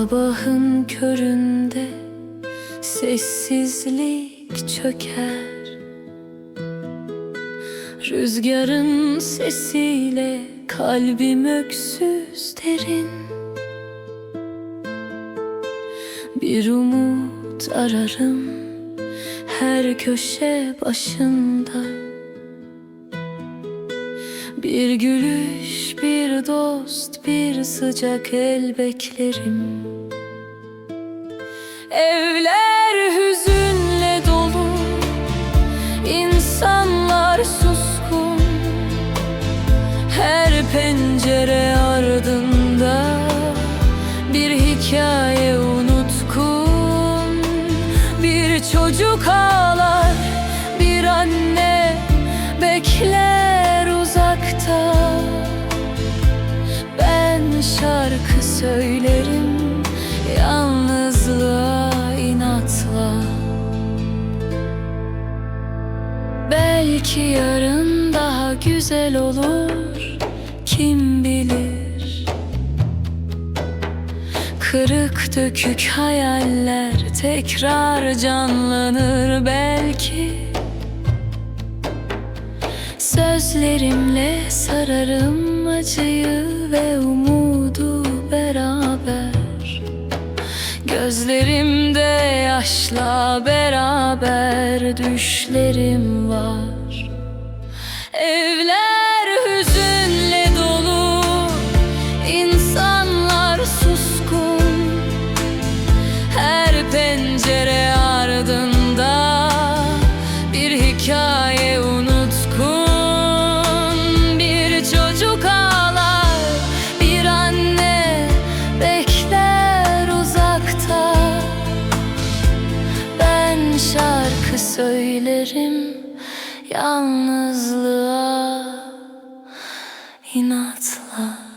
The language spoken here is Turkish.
sabahın köründe sessizlik çöker. Rüzgarın sesiyle kalbim öksüz derin. Bir umut ararım her köşe başında Bir gülüş, bir dost, bir sıcak el beklerim. Evler hüzünle dolu insanlar suskun. Her pencere ardında bir hikaye unutkun. Bir çocuk ağlar, bir anne bekler şarkı söylerim yalnızlığa inatla. Belki yarın daha güzel olur kim bilir? Kırık dökük hayaller tekrar canlanır belki Sözlerimle sararım acıyı ve umudu beraber. Gözlerimde yaşla beraber düşlerim var. Evler söylerim yalnızlığa inatla